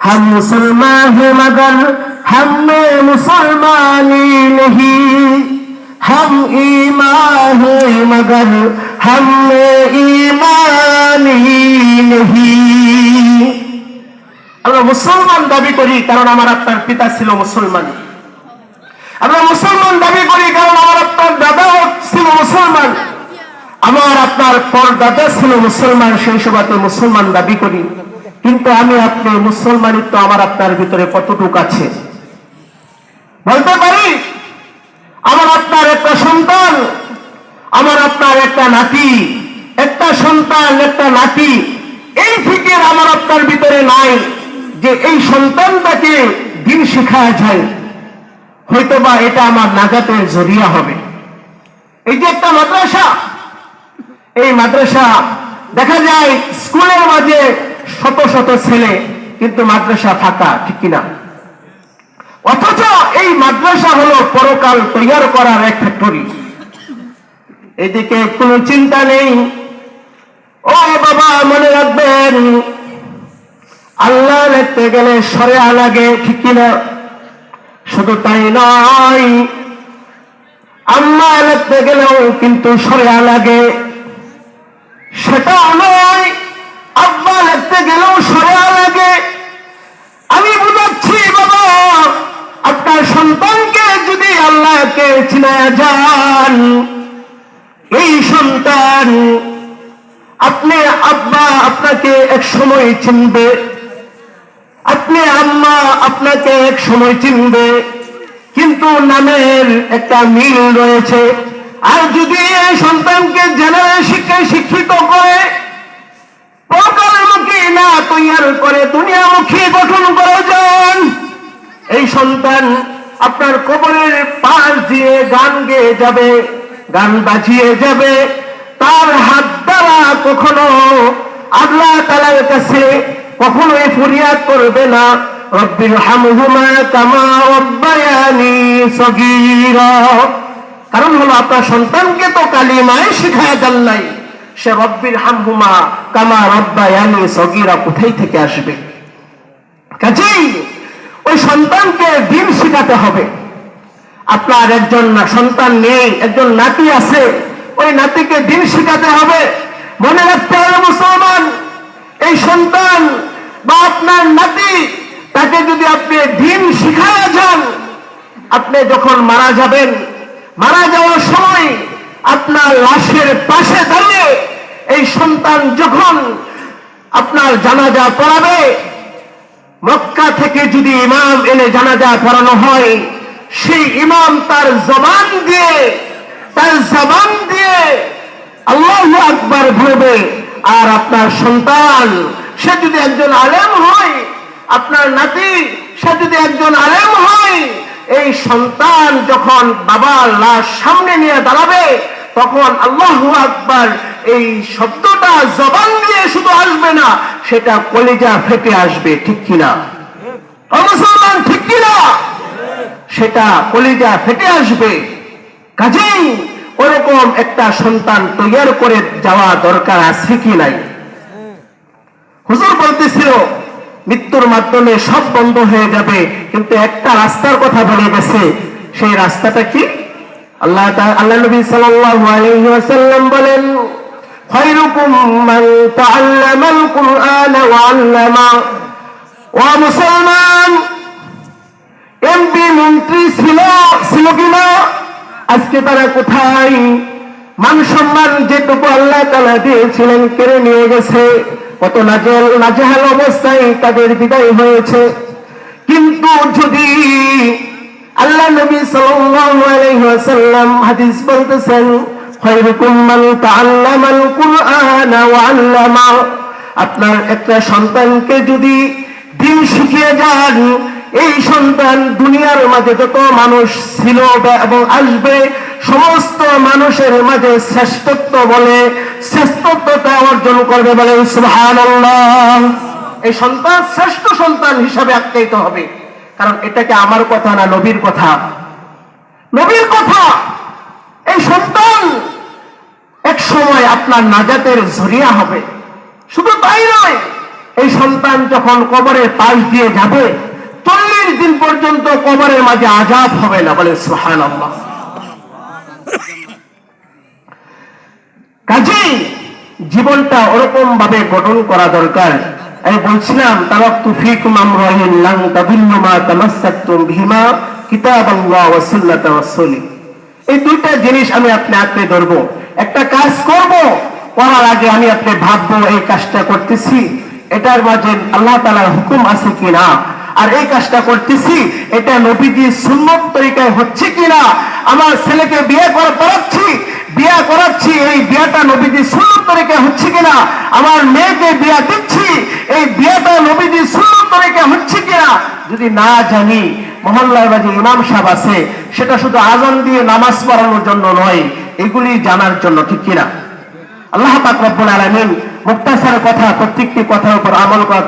हम मुसलमान हैं मगर हम में मुसलमानी नहीं हम ईमान है मगर हम में ईमानी नहीं আমরা মুসলমান দাবি করি কারণ আমার আপনার পিতা ছিল মুসলমান আমরা মুসলমান দাবি করি কারণ আমার আপনার দাদাও ছিল মুসলমান আমার আপনার পরদাদা ছিল মুসলমান সেই সবাতে মুসলমান দাবি করি কিন্তু আমি আপনি মুসলমানিত্ব আমার আপনার ভিতরে কতটুক আছে? বলতে পারি, আমার আপনার একটা সন্তান, আমার আপনার একটা নাতি, একটা সন্তান, একটা নাতি, এই ফিকের আমার আপনার ভিতরে নাই যে এই সন্তানটাকে দিন শেখায় যায়। হয়তো বা এটা আমার নাজাতের জরিয়া হবে। এই যে একটা মাদ্রাসা, এই মাদ্রাসা দেখা যায় স্কুলের মাঝে শত শত ছেলে কিন্তু মাদ্রাসা ফাঁকা, ঠিক কিনা? অথচ এই মাদ্রাসা হলো পরকাল তৈয়ার করার এক ফ্যাক্টরি এদিকে কোনো চিন্তা নেই। ও বাবা, মনে রাখবেন, আল্লাহ দেখতে গেলে সরে লাগে, ঠিক কিনা? শুধু তাই নয়, আল্লাহ দেখতে গেলেও কিন্তু সরে লাগে। সেটা নয় আব্বা লিখতে গেলেও সরে লাগে আমি বুঝাচ্ছি বাবা আপনার সন্তানকে যদি যান আপনাকে এক সময় চিনবে, আপনি আম্মা আপনাকে এক সময় চিনবে, কিন্তু নামের একটা মিল রয়েছে। আর যদি এই সন্তানকে জেনারেল শিক্ষায় শিক্ষিত করে না তৈয়ার করে, দুনিয়ামুখী গঠন প্রয়োজন এই সন্তান আপনার কবরের পাশ দিয়ে গান গেয়ে যাবে, গান বাজিয়ে যাবে। তার হাত দ্বারা কখনো আল্লাহ তালার কাছে কখনোই ফরিয়াদ করবে না। রব্বির হামহুমা কামা রব্বায়ানি সগীরা। কারণ হলো আপনার সন্তানকে তো কালিমায় শিখায় দেন নাই। সে রব্বির হামহুমা কামা রব্বায়ানি সগীরা কোথায় থেকে আসবে? কাজেই ওই সন্তানকে দিন শিখাতে হবে। আপনার একজন সন্তান নেই, একজন নাতি আছে, ওই নাতিকে দিন শিখাতে হবে। মনে রাখতে হবে মুসলমান, এই সন্তান বা আপনার নাতি, তাকে যদি আপনি দিন শিখায়া যান, আপনি যখন মারা যাবেন, মারা যাওয়ার সময় আপনার লাশের পাশে দাঁড়িয়ে এই সন্তান যখন আপনার জানাজা পড়াবে মক্কা থেকে যদি ইমাম এনে জানাজা পড়ানো হয়, সেই ইমাম তার জবান দিয়ে, তার জবান দিয়ে আল্লাহ আকবার বলবে, আর আপনার সন্তান, সে যদি একজন আলেম হয়, আপনার নাতি, সে যদি একজন আলেম হয়, এই সন্তান যখন বাবার লাশ সামনে নিয়ে দাঁড়াবে তখন আল্লাহ আকবার এই শব্দটা জবান দিয়ে শুধু আসবে না, সেটা কলিজা ফেটে আসবে, ঠিক কিনা? মুসলমান, ঠিক কিনা? সেটা কলিজা ফেটে আসবে। কাজেই ওরকম একটা সন্তান তৈয়ার করে যাওয়া দরকার আছে কি নাই? হুজুর বলতেছিল, মৃত্যুর মাধ্যমে সব বন্ধ হয়ে যাবে, কিন্তু একটা রাস্তার কথা বলে গেছে, সেই রাস্তাটা কি? আল্লাহ আল্লাহ নবী সাল্লাল্লাহু আলাইহি ওয়াসাল্লাম বলেন খায়রুকুম মান তাআল্লামাল ওয়া আল্লামা। ওয়া মুসলমান এমপি মন্ত্রী ছিল ছিল কিনা? আজকে তারা কোথায়? মান সম্মান যেটুকু আল্লাহ তালা দিয়েছিলেন, কেড়ে নিয়ে গেছে। কত নাজেহাল অবস্থায় তাদের বিদায় হয়েছে। কিন্তু যদি আপনার একটা সন্তানকে যদি দিন শিখিয়ে যান, এই সন্তান দুনিয়ার মাঝে যত মানুষ ছিল এবং আসবে, সমস্ত মানুষের মাঝে শ্রেষ্ঠত্ব বলে শ্রেষ্ঠত্বতা অর্জন করবে বলে এই সন্তান শ্রেষ্ঠ সন্তান হিসাবে আখ্যায়িত হবে। কারণ এটাকে আমার কথা না নবীর কথা? নবীর কথা। এই সন্তান এক সময় আপনার নাজাতের জরিয়া হবে। শুধু তাই নয়, এই সন্তান যখন কবরের পাশ দিয়ে যাবে, চল্লিশ দিন পর্যন্ত কবরের মাঝে আজাব হবে না বলে সুহান কাজেই জীবনটা ওরকম ভাবে গঠন করা দরকার। আমি বলছিলাম তারক তুফিকুম আমরাহিন লাং তাদিল্লু মা তামাসসাকতুম ওয়া এই দুইটা জিনিস আমি আপনি আপনি ধরবো। একটা কাজ করব, করার আগে আমি আপনি ভাববো, এই কাজটা করতেছি। এটার মাঝে আল্লাহ তাআলার হুকুম আছে কিনা? আর এই কাজটা করতেছি, এটা নবীজি সুন্নত তরিকায় হচ্ছে কিনা? আমার ছেলেকে বিয়ে করে করাচ্ছি, বিয়া করাচ্ছি, এই বিয়াটা নবীজি সুন্নত তরিকায় হচ্ছে কিনা? আমার মেয়েকে বিয়া দিচ্ছি, এই বিয়াটা নবীজি সুন্নত তরিকায় হচ্ছে কিনা? যদি না জানি মহল্লার মাঝে ইমাম সাহেব আছে, সেটা শুধু আজান দিয়ে নামাজ পড়ানোর জন্য নয়, এগুলি জানার জন্য, ঠিক কিনা? আল্লাহ পাক রব্বুল আলমিন মুক্তাসার কথা, প্রত্যেকটি কথার উপর আমল করা